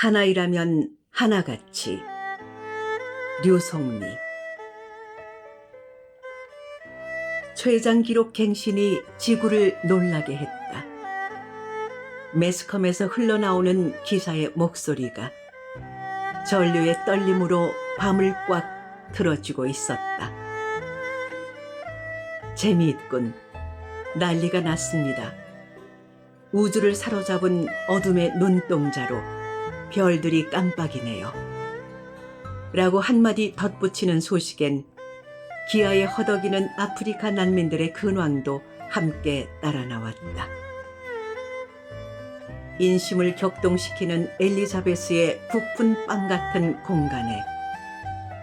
하나이라면 하나같이 류송미 최장 기록 갱신이 지구를 놀라게 했다. 매스컴에서 흘러나오는 기사의 목소리가 전류의 떨림으로 밤을 꽉 틀어주고 있었다. 재미있군. 난리가 났습니다. 우주를 사로잡은 어둠의 눈동자로 별들이 깜빡이네요. 라고 한마디 덧붙이는 소식엔 기아에 허덕이는 아프리카 난민들의 근황도 함께 따라 나왔다. 인심을 격동시키는 엘리자베스의 부푼 빵 같은 공간에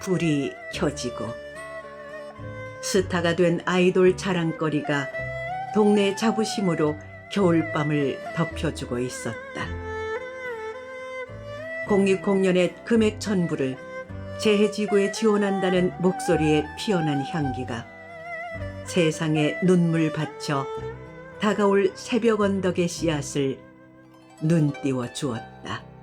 불이 켜지고 스타가 된 아이돌 자랑거리가 동네 자부심으로 겨울밤을 덮여주고 있었다. 공익공연의 금액 전부를 재해지구에 지원한다는 목소리에 피어난 향기가 세상에 눈물 바쳐 다가올 새벽 언덕의 씨앗을 눈 띄워 주었다.